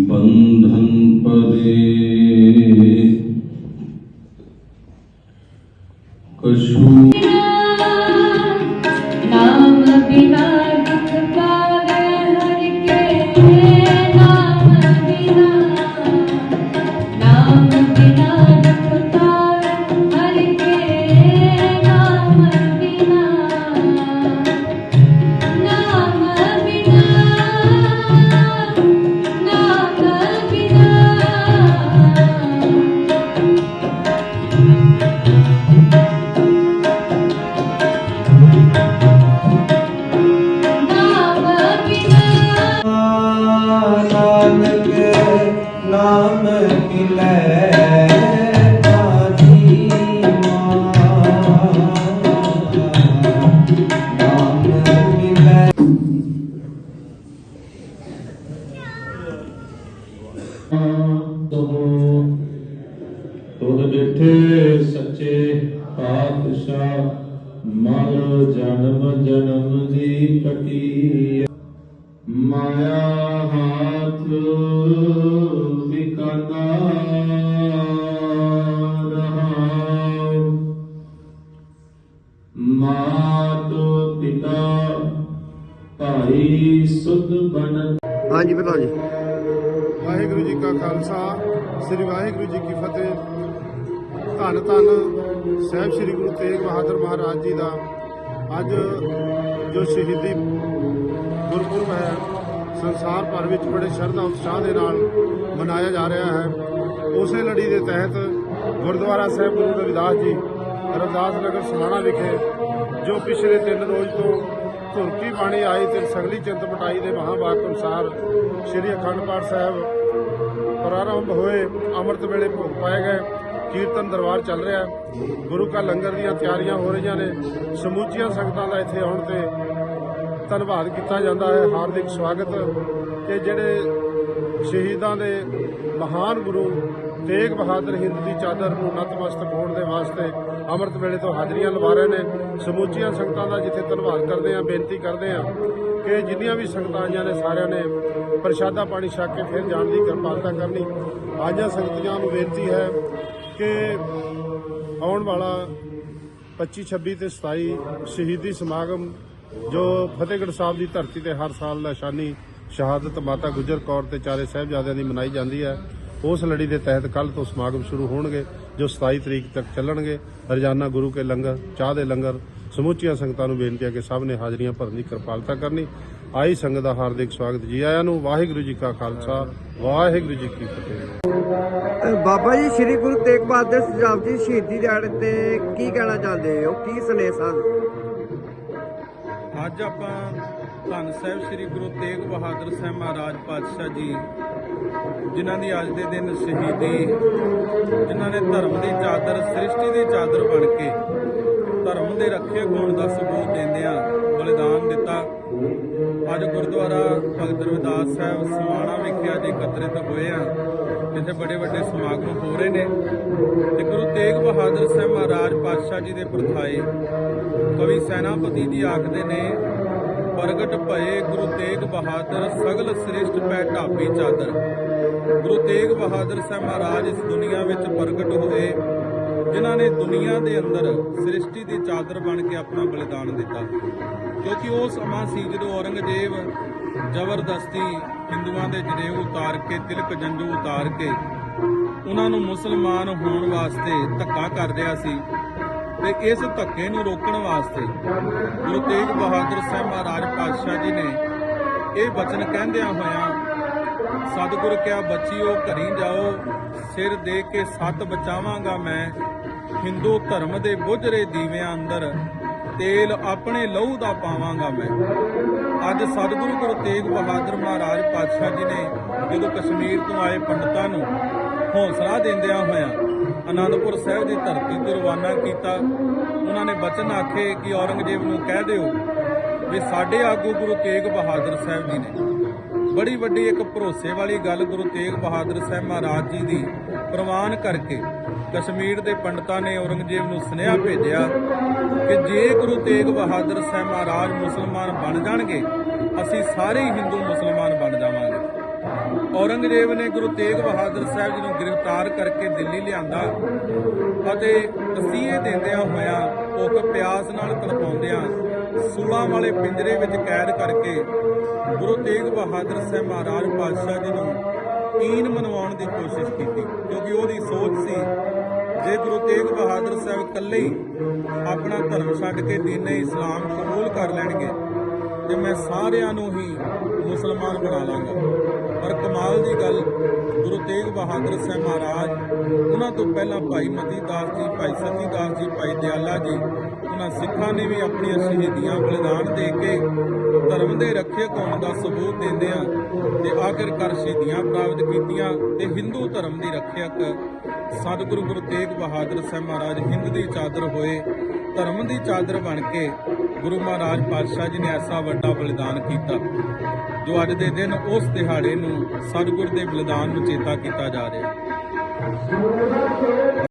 ਬੰਧਨ ਪਰੇ ਕਸ਼ੂ ਪਾਤਸ਼ਾਹ ਮਨ ਜਨਮ ਜਨਮ ਦੀ ਕਟੀ ਮਾਇਆ ਹਾਥ ਵਿਕਾਨਾ ਮਾਤ ਪਿਤਾ ਭਾਈ ਸੁਧ ਬਨ। ਹਾਂਜੀ ਪ੍ਰਧਾਨ ਜੀ। ਵਾਹਿਗੁਰੂ ਜੀ ਕਾ ਖਾਲਸਾ ਸ੍ਰੀ ਵਾਹਿਗੁਰੂ ਜੀ ਕੀ ਫਤਿਹ। ਧੰਨ ਧੰਨ ਸਾਹਿਬ ਸ੍ਰੀ ਗੁਰੂ ਤੇਗ ਬਹਾਦਰ ਮਹਾਰਾਜ ਜੀ ਦਾ ਅੱਜ ਜੋ ਸ਼ਹੀਦੀ ਗੁਰਪੁਰਬ ਹੈ, ਸੰਸਾਰ ਭਰ ਵਿੱਚ ਬੜੇ ਸ਼ਰਧਾ ਉਤਸ਼ਾਹ ਦੇ ਨਾਲ ਮਨਾਇਆ ਜਾ ਰਿਹਾ ਹੈ। ਉਸੇ ਲੜੀ ਦੇ ਤਹਿਤ ਗੁਰਦੁਆਰਾ ਸਾਹਿਬ ਗੁਰੂ ਰਵਿਦਾਸ ਜੀ, ਰਵਿਦਾਸ ਨਗਰ ਸਮਾਣਾ ਵਿਖੇ ਜੋ ਪਿਛਲੇ ਤਿੰਨ ਰੋਜ਼ ਤੋਂ ਧੁਰਕੀ ਬਾਣੀ ਆਈ ਤੇ ਸੰਗਲੀ ਚਿੰਤ ਮਟਾਈ ਦੇ ਮਹਾਂਵਾਕ ਅਨੁਸਾਰ ਸ੍ਰੀ ਅਖੰਡ ਪਾਠ ਸਾਹਿਬ ਪ੍ਰਾਰੰਭ ਹੋਏ, ਅੰਮ੍ਰਿਤ ਵੇਲੇ ਭੋਗ ਪਾਏ ਗਏ। ਕੀਰਤਨ ਦਰਬਾਰ ਚੱਲ ਰਿਹਾ ਗੁਰੂ ਕਾ ਲੰਗਰ ਦੀਆਂ ਤਿਆਰੀਆਂ ਹੋ ਰਹੀਆਂ ਨੇ। ਸਮੂਚੀਆਂ ਸੰਗਤਾਂ ਦਾ ਇੱਥੇ ਆਉਣ ਤੇ ਧੰਨਵਾਦ ਕੀਤਾ ਜਾਂਦਾ ਹੈ। ਹਾਰਦਿਕ ਸਵਾਗਤ ਕਿ ਜਿਹੜੇ ਸ਼ਹੀਦਾਂ ਦੇ ਮਹਾਨ ਗੁਰੂ ਤੇਗ ਬਹਾਦਰ ਹਿੰਦ ਦੀ ਚਾਦਰ ਨੂੰ ਨਤਮਸਤਕ ਹੋਣ ਦੇ ਵਾਸਤੇ ਅੰਮ੍ਰਿਤ ਵੇਲੇ ਤੋਂ ਹਾਜ਼ਰੀਆਂ ਲਵਾ ਰਹੇ ਨੇ। ਸਮੂਚੀਆਂ ਸੰਗਤਾਂ ਦਾ ਜਿੱਥੇ ਧੰਨਵਾਦ ਕਰਦੇ ਆ ਬੇਨਤੀ ਕਰਦੇ ਆ ਕਿ ਜਿੰਨੀਆਂ ਵੀ ਸੰਗਤਾਂ ਆਈਆਂ ਨੇ ਸਾਰਿਆਂ ਨੇ ਪ੍ਰਸ਼ਾਦਾ ਪਾਣੀ ਛਕ ਕੇ ਫਿਰ ਜਾਣ ਦੀ ਕਿਰਪਾਲਤਾ ਕਰਨੀ। ਆਜਾਂ ਸੰਗਤੀਆਂ ਨੂੰ ਬੇਨਤੀ ਹੈ ਕਿ ਆਉਣ ਵਾਲਾ 25 26 ਤੇ 27 ਸ਼ਹੀਦੀ ਸਮਾਗਮ, ਜੋ ਫਤਿਹਗੜ੍ਹ ਸਾਹਿਬ ਦੀ ਧਰਤੀ ਤੇ ਹਰ ਸਾਲ ਦਾ ਸ਼ਹਾਦਤ ਮਾਤਾ ਗੁਜਰ ਕੌਰ ਤੇ ਚਾਰੇ ਸਾਹਿਬਜ਼ਾਦਿਆਂ ਦੀ ਮਨਾਈ ਜਾਂਦੀ ਹੈ। ਉਸ ਲੜੀ ਦੇ ਤਹਿਤ ਕੱਲ ਤੋਂ ਸਮਾਗਮ ਸ਼ੁਰੂ ਹੋਣਗੇ, ਜੋ 27 ਤਰੀਕ ਤੱਕ ਚੱਲਣਗੇ। ਰੋਜ਼ਾਨਾ ਗੁਰੂ ਕੇ ਲੰਗਰ, ਚਾਹ ਦੇ ਲੰਗਰ, ਸਮੁੱਚੀਆਂ ਸੰਗਤਾਂ ਨੂੰ ਬੇਨਤੀ ਹੈ ਕਿ ਸਭ ਨੇ ਹਾਜ਼ਰੀਆਂ ਭਰਨ ਦੀ ਕਿਰਪਾਲਤਾ ਕਰਨੀ। ਆਈ ਸੰਗਤ ਦਾ ਹਾਰਦਿਕ ਸਵਾਗਤ ਜੀ ਆਇਆਂ ਨੂੰ ਵਾਹਿਗੁਰੂ ਜੀ ਕਾ ਖਾਲਸਾ ਵਾਹਿਗੁਰੂ ਜੀ ਕੀ ਫਤਿਹ। ਬਾਬਾ ਜੀ ਸ੍ਰੀ ਗੁਰੂ ਤੇਗ ਬਹਾਦਰ ਸਾਹਿਬ ਜੀ ਸ਼ਹੀਦੀ ਦਿਹਾੜੇ ਤੇ ਕੀ ਕਹਿਣਾ ਚਾਹੁੰਦੇ ਹੋ? ਕੀ ਸੰਦੇਸ਼ ਅੱਜ ਆਪਾਂ ਧੰਨ ਸਾਹਿਬ ਸ੍ਰੀ ਗੁਰੂ ਤੇਗ ਬਹਾਦਰ ਸਾਹਿਬ ਮਹਾਰਾਜ ਪਾਤਸ਼ਾਹ ਜੀ ਜਿਨ੍ਹਾਂ ਦੀ ਅੱਜ ਦੇ ਦਿਨ ਸ਼ਹੀਦੀ ਜਿਨ੍ਹਾਂ ਨੇ ਧਰਮ ਦੀ ਚਾਦਰ ਸ੍ਰਿਸ਼ਟੀ ਦੀ ਚਾਦਰ ਬਣ ਕੇ ਧਰਮ ਦੇ ਰੱਖੇ ਹੋਣ ਦਾ ਸਬੂਤ ਦਿੰਦਿਆਂ ਬਲੀਦਾਨ ਦਿੱਤਾ। ਅੱਜ ਗੁਰਦੁਆਰਾ ਭਗਤ ਰਵਿਦਾਸ ਸਾਹਿਬ ਸਮਾਣਾ ਵਿਖੇ ਅੱਜ ਇਕੱਤਰਿਤ ਹੋਏ ਆ, ਜਿੱਥੇ ਬੜੇ ਵੱਡੇ ਸਮਾਗਮ ਹੋ ਰਹੇ ਨੇ। ਤੇ ਗੁਰੂ ਤੇਗ ਬਹਾਦਰ ਸਾਹਿਬ ਮਹਾਰਾਜ ਪਾਤਸ਼ਾਹ ਜੀ ਦੇ ਪ੍ਰਥਾਏ, ਕਵੀ ਸੈਨਾਪਤੀ ਜੀ ਆਖਦੇ ਨੇ, ਪ੍ਰਗਟ ਭਏ ਗੁਰੂ ਤੇਗ ਬਹਾਦਰ ਸਗਲ ਸ੍ਰਿਸ਼ਟ ਪੈ ਢਾਬੀ ਚਾਦਰ। ਗੁਰੂ ਤੇਗ ਬਹਾਦਰ ਸਾਹਿਬ ਮਹਾਰਾਜ ਇਸ ਦੁਨੀਆ ਵਿੱਚ ਪ੍ਰਗਟ ਹੋਏ। ਜਿਨ੍ਹਾਂ ਨੇ ਦੁਨੀਆ ਦੇ ਅੰਦਰ ਸ੍ਰਿਸ਼ਟੀ ਦੀ ਚਾਦਰ ਬਣ ਕੇ ਆਪਣਾ ਬਲੀਦਾਨ ਦਿੱਤਾ ਕਿਉਂਕਿ ਉਹ ਸਮਾਂ ਸੀ ਜਦੋਂ ਔਰੰਗਜ਼ੇਬ ਜ਼ਬਰਦਸਤੀ ਹਿੰਦੂਆਂ ਦੇ ਜਨੇਊ ਉਤਾਰ ਕੇ, ਤਿਲਕ ਜੰਜੂ ਉਤਾਰ ਕੇ ਉਹਨਾਂ ਨੂੰ ਮੁਸਲਮਾਨ ਹੋਣ ਵਾਸਤੇ ਧੱਕਾ ਕਰ ਰਿਹਾ ਸੀ ਤੇ ਇਸ ਧੱਕੇ ਨੂੰ ਰੋਕਣ ਵਾਸਤੇ ਗੁਰੂ ਤੇਗ ਬਹਾਦਰ ਸਾਹਿਬ ਮਹਾਰਾਜ ਪਾਤਸ਼ਾਹ ਜੀ ਨੇ ਇਹ ਬਚਨ ਕਹਿੰਦਿਆਂ ਹੋਇਆਂ, ਸਤਿਗੁਰ ਕਿਆ ਬੱਚਿਓ, ਘਰੀ ਜਾਓ, ਸਿਰ ਦੇ ਕੇ ਸੱਤ ਬਚਾਵਾਂਗਾ ਮੈਂ ਹਿੰਦੂ ਧਰਮ ਦੇ ਬੁਝਰੇ ਦੀਵਿਆਂ ਅੰਦਰ ਤੇਲ ਆਪਣੇ ਲਹੂ ਦਾ ਪਾਵਾਂਗਾ ਮੈਂ। ਅੱਜ ਸਤਿਗੁਰੂ ਗੁਰੂ ਤੇਗ ਬਹਾਦਰ ਮਹਾਰਾਜ ਪਾਤਸ਼ਾਹ ਜੀ ਨੇ ਜਦੋਂ ਕਸ਼ਮੀਰ ਤੋਂ ਆਏ ਪੰਡਤਾਂ ਨੂੰ ਹੌਸਲਾ ਦਿੰਦਿਆਂ ਹੋਇਆਂ ਆਨੰਦਪੁਰ ਸਾਹਿਬ ਦੀ ਧਰਤੀ ਤੋਂ ਰਵਾਨਾ ਕੀਤਾ, ਉਹਨਾਂ ਨੇ ਬਚਨ ਆਖੇ ਕਿ ਔਰੰਗਜ਼ੇਬ ਨੂੰ ਕਹਿ ਦਿਓ ਵੀ ਸਾਡੇ ਆਗੂ ਗੁਰੂ ਤੇਗ ਬਹਾਦਰ ਸਾਹਿਬ ਜੀ ਨੇ। ਬੜੀ ਵੱਡੀ ਇੱਕ ਭਰੋਸੇ ਵਾਲੀ ਗੱਲ ਗੁਰੂ ਤੇਗ ਬਹਾਦਰ ਸਾਹਿਬ ਮਹਾਰਾਜ ਜੀ ਦੀ ਪ੍ਰਵਾਨ ਕਰਕੇ ਕਸ਼ਮੀਰ ਦੇ ਪੰਡਤਾਂ ਨੇ ਔਰੰਗਜ਼ੇਬ ਨੂੰ ਸੁਨੇਹਾ ਭੇਜਿਆ ਕਿ ਜੇ ਗੁਰੂ ਤੇਗ ਬਹਾਦਰ ਸਾਹਿਬ ਮਹਾਰਾਜ ਮੁਸਲਮਾਨ ਬਣ ਜਾਣਗੇ, ਅਸੀਂ ਸਾਰੇ ਹੀ ਹਿੰਦੂ ਮੁਸਲਮਾਨ ਬਣ ਜਾਵਾਂਗੇ। ਔਰੰਗਜ਼ੇਬ ਨੇ ਗੁਰੂ ਤੇਗ ਬਹਾਦਰ ਸਾਹਿਬ ਜੀ ਨੂੰ ਗ੍ਰਿਫਤਾਰ ਕਰਕੇ ਦਿੱਲੀ ਲਿਆਂਦਾ ਅਤੇ ਤਸੀਹੇ ਦਿੰਦਿਆਂ ਹੋਇਆਂ ਭੁੱਖ ਪਿਆਸ ਨਾਲ ਤੜਪਾਉਂਦਿਆਂ ਸੂਲਾਂ ਵਾਲੇ ਪਿੰਜਰੇ ਵਿੱਚ ਕੈਦ ਕਰਕੇ ਗੁਰੂ ਤੇਗ ਬਹਾਦਰ ਸਾਹਿਬ ਮਹਾਰਾਜ ਪਾਤਸ਼ਾਹ ਜੀ ਨੂੰ ਈਨ ਮਨਵਾਉਣ ਦੀ ਕੋਸ਼ਿਸ਼ ਕੀਤੀ, ਕਿਉਂਕਿ ਉਹਦੀ ਸੋਚ ਸੀ ਜੇ ਗੁਰੂ ਤੇਗ ਬਹਾਦਰ ਸਾਹਿਬ ਇਕੱਲੇ ਹੀ ਆਪਣਾ ਧਰਮ ਛੱਡ ਕੇ ਦੀਨੇ ਇਸਲਾਮ ਕਬੂਲ ਕਰ ਲੈਣਗੇ, ਤੇ ਮੈਂ ਸਾਰਿਆਂ ਨੂੰ ਹੀ ਮੁਸਲਮਾਨ ਬਣਾ ਲਾਂਗਾ। ਪਰ ਕਮਾਲ ਦੀ ਗੱਲ, ਗੁਰੂ ਤੇਗ ਬਹਾਦਰ ਸਾਹਿਬ ਮਹਾਰਾਜ, ਉਹਨਾਂ ਤੋਂ ਪਹਿਲਾਂ ਭਾਈ ਮਤੀ ਦਾਸ ਜੀ, ਭਾਈ ਸਤੀ ਦਾਸ ਜੀ, ਭਾਈ ਦਿਆਲਾ ਜੀ, ਉਹਨਾਂ ਸਿੱਖਾਂ ਨੇ ਵੀ ਆਪਣੀਆਂ ਸ਼ਹੀਦੀਆਂ ਬਲੀਦਾਨ ਦੇ ਕੇ ਧਰਮ ਦੇ ਰੱਖਿਅਕ ਹੋਣ ਦਾ ਸਬੂਤ ਦਿੰਦੇ ਆ ਤੇ ਆਖਿਰਕਾਰ ਸ਼ਹੀਦੀਆਂ ਪ੍ਰਾਪਤ ਕੀਤੀਆਂ ਤੇ ਹਿੰਦੂ ਧਰਮ ਦੀ ਰੱਖਿਅਕ ਸਤਿਗੁਰੂ ਗੁਰੂ ਤੇਗ ਬਹਾਦਰ ਸਾਹਿਬ ਮਹਾਰਾਜ ਹਿੰਦ ਦੀ ਚਾਦਰ ਹੋਏ, ਧਰਮ ਦੀ ਚਾਦਰ ਬਣ ਕੇ ਗੁਰੂ ਮਹਾਰਾਜ ਪਾਤਸ਼ਾਹ ਜੀ ਨੇ ਐਸਾ ਵੱਡਾ ਬਲੀਦਾਨ ਕੀਤਾ, ਜੋ ਅੱਜ ਦੇ ਦਿਨ ਉਸ ਦਿਹਾੜੇ ਨੂੰ ਸਤਿਗੁਰ ਦੇ ਬਲੀਦਾਨ ਨੂੰ ਚੇਤਾ ਕੀਤਾ ਜਾ ਰਿਹਾ। ਹੈ